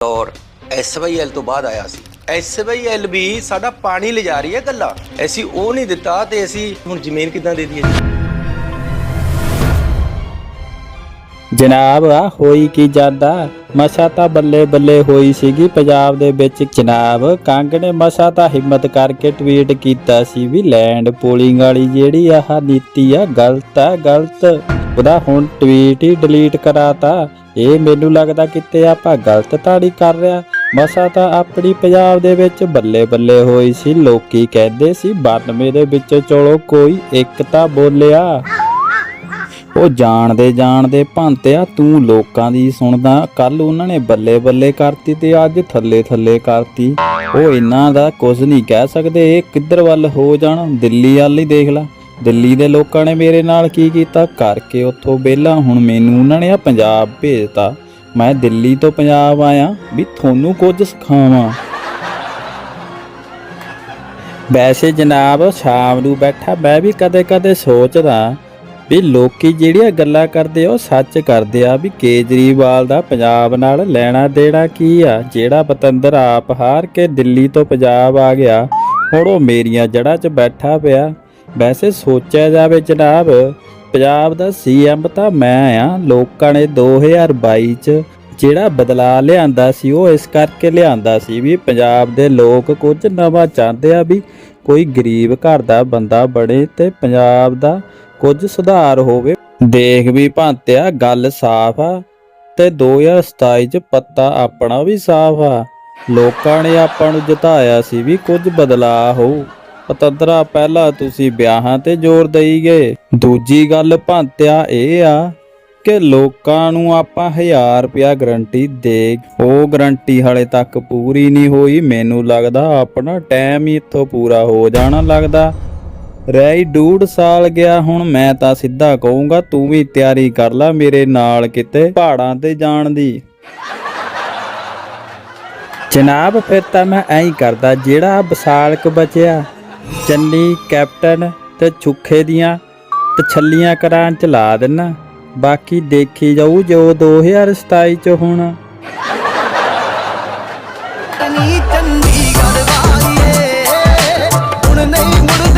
ਦੌਰ ਐਸਵਾਈਐਲ ਤੋਂ ਬਾਅਦ ਆਇਆ ਸੀ। ਐਸਵਾਈਐਲ ਵੀ ਸਾਡਾ ਪਾਣੀ ਲਿਜਾ ਰਹੀ ਹੈ ਗੱਲਾਂ ਅਸੀਂ ਉਹ ਨਹੀਂ ਦਿੱਤਾ ਤੇ ਅਸੀਂ ਹੁਣ ਜ਼ਮੀਨ ਕਿੱਦਾਂ ਦੇ ਦਈਏ? ਜਨਾਬ ਆ ਹੋਈ ਕੀ ਜਾਂਦਾ? ਮਸਾ ਤਾਂ ਬੱਲੇ ਬੱਲੇ ਹੋਈ ਸੀਗੀ ਪੰਜਾਬ ਦੇ ਵਿੱਚ। ਜਨਾਬ, ਕੰਗ ਨੇ ਮਸਾ ਤਾਂ ਹਿੰਮਤ ਕਰਕੇ ਟਵੀਟ ਕੀਤਾ ਸੀ ਵੀ ਲੈਂਡ ਪੋਲਿੰਗ ਵਾਲੀ ਜਿਹੜੀ ਆਹ ਨੀਤੀ ਆ, ਗਲਤ ਆ, ਗਲਤ। ਉਹਦਾ ਹੁਣ ਟਵੀਟ ਹੀ ਡਿਲੀਟ ਕਰਾਤਾ। ਇਹ ਮੈਨੂੰ ਲੱਗਦਾ ਕਿਤੇ ਆਪਾਂ ਗਲਤ ਤਾਂ ਕਰ ਰਿਹਾ। ਮਸਾ ਤਾਂ ਆਪਣੀ ਪੰਜਾਬ ਦੇ ਵਿੱਚ ਬੱਲੇ ਬੱਲੇ ਹੋਈ ਸੀ। ਲੋਕੀ ਕਹਿੰਦੇ ਸੀ 92 ਦੇ ਵਿੱਚ ਚਲੋ ਕੋਈ ਇੱਕ ਤਾਂ ਬੋਲਿਆ। ਉਹ ਜਾਣਦੇ ਜਾਣਦੇ ਭੰਤਿਆ ਤੂੰ ਲੋਕਾਂ ਦੀ ਸੁਣਦਾ। ਕੱਲ ਉਹਨਾਂ ਨੇ ਬੱਲੇ ਬੱਲੇ ਕਰਤੀ ਤੇ ਅੱਜ ਥੱਲੇ ਥੱਲੇ ਕਰਤੀ। ਉਹ ਇਹਨਾਂ ਦਾ ਕੁਝ ਨਹੀਂ ਕਹਿ ਸਕਦੇ, ਇਹ ਕਿੱਧਰ ਵੱਲ ਹੋ ਜਾਣ? ਦਿੱਲੀ ਵੱਲ ਹੀ ਦੇਖ ਲੈ। ਦਿੱਲੀ ਦੇ ਲੋਕਾਂ ਨੇ ਮੇਰੇ ਨਾਲ ਕੀ ਕੀਤਾ? ਕਰਕੇ ਉੱਥੋਂ ਵਿਹਲਾ, ਹੁਣ ਮੈਨੂੰ ਉਹਨਾਂ ਨੇ ਆ ਪੰਜਾਬ ਭੇਜਤਾ। ਮੈਂ ਦਿੱਲੀ ਤੋਂ ਪੰਜਾਬ ਆਇਆ, ਵੀ ਤੁਹਾਨੂੰ ਕੁਝ ਸਿਖਾਵਾਂ। ਵੈਸੇ ਜਨਾਬ, ਸ਼ਾਮ ਨੂੰ ਬੈਠਾ, ਮੈਂ ਵੀ ਕਦੇ-ਕਦੇ ਸੋਚਦਾ ਵੀ ਲੋਕੀ ਜਿਹੜੀਆਂ ਗੱਲਾਂ ਕਰਦੇ ਉਹ ਸੱਚ ਕਰਦੇ ਆ, ਵੀ ਕੇਜਰੀਵਾਲ ਦਾ ਪੰਜਾਬ ਨਾਲ ਲੈਣਾ ਦੇਣਾ ਕੀ ਆ? ਜਿਹੜਾ ਪਤੰਦਰ ਆਪ ਹਾਰ ਕੇ ਦਿੱਲੀ ਤੋਂ ਪੰਜਾਬ ਆ ਗਿਆ, ਹੁਣ ਉਹ ਮੇਰੀਆਂ ਜੜ੍ਹਾਂ 'ਚ ਬੈਠਾ ਪਿਆ। ਵੈਸੇ ਸੋਚਿਆ ਜਾਵੇ ਜਨਾਬ, ਪੰਜਾਬ ਦਾ ਸੀਐਮ ਤਾਂ ਮੈਂ ਆ, ਲੋਕਾਂ ਨੇ 2022 'ਚ ਜਿਹੜਾ ਬਦਲਾ ਲਿਆਂਦਾ ਸੀ, ਉਹ ਇਸ ਕਰਕੇ ਲਿਆਂਦਾ ਸੀ ਵੀ ਪੰਜਾਬ ਦੇ ਲੋਕ ਕੁਝ ਨਵਾਂ ਚਾਹੁੰਦੇ ਆ ਵੀ ਕੋਈ ਗਰੀਬ ਘਰ ਦਾ ਬੰਦਾ ਬਣੇ ਤੇ ਪੰਜਾਬ ਦਾ ਕੁਝ ਸੁਧਾਰ ਹੋਵੇ। ਦੇਖ ਵੀ ਭਾਂਤਿਆ, ਗੱਲ ਸਾਫ਼ ਆ ਤੇ 2027 ਚ ਪੱਤਾ ਆਪਣਾ ਵੀ ਸਾਫ਼ ਆ। ਲੋਕਾਂ ਨੇ ਆਪਾਂ ਨੂੰ ਜਿਤਾਇਆ ਸੀ ਵੀ ਕੁਝ ਬਦਲਾਅ ਹੋਊ। ਪਤੰਦਰਾ, ਪਹਿਲਾਂ ਤੁਸੀਂ ਵਿਆਹਾਂ ਤੇ ਜ਼ੋਰ ਦੇਈ ਗਏ। ਦੂਜੀ ਗੱਲ ਭਾਂਤਿਆ ਇਹ ਆ ਕਿ ਲੋਕਾਂ ਨੂੰ ਆਪਾਂ 1000 ਰੁਪਿਆ ਗਰੰਟੀ ਦੇ, ਉਹ ਗਰੰਟੀ ਹਲੇ ਤੱਕ ਪੂਰੀ ਨਹੀਂ ਹੋਈ। ਮੈਨੂੰ ਲੱਗਦਾ ਆਪਣਾ ਟਾਈਮ ਹੀ ਇੱਥੋਂ ਪੂਰਾ ਹੋ ਜਾਣਾ ਲੱਗਦਾ। ਰਹਿ ਡੂਢ ਸਾਲ ਗਿਆ, ਹੁਣ ਮੈਂ ਤਾਂ ਸਿੱਧਾ ਕਹੂੰਗਾ, ਤੂੰ ਵੀ ਤਿਆਰੀ ਕਰ ਲੈ ਮੇਰੇ ਨਾਲ ਕਿਤੇ ਪਹਾੜਾਂ ਤੇ ਜਾਣ ਦੀ। ਜਨਾਬ, ਫਿਰ ਤਾਂ ਮੈਂ ਐਂ ਕਰਦਾ, ਜਿਹੜਾ ਵਿਸਾਲਕ ਬਚਿਆ ਚੰਨੀ, ਕੈਪਟਨ ਤੇ ਛੁੱਖੇ ਦੀਆਂ ਤਛੱਲੀਆਂ ਕਰਾਂ ਚ ਲਾ ਦੇਣਾ। ਬਾਕੀ ਦੇਖੀ ਜਾਊ ਜੋ 2027 ਚ ਹੋਣਾ। ਨੀ ਚੰਡੀਗੜ੍ਹ ਵਾਲੀਏ। ਹੁਣ ਨਹੀਂ ਮੁੜਦੇ।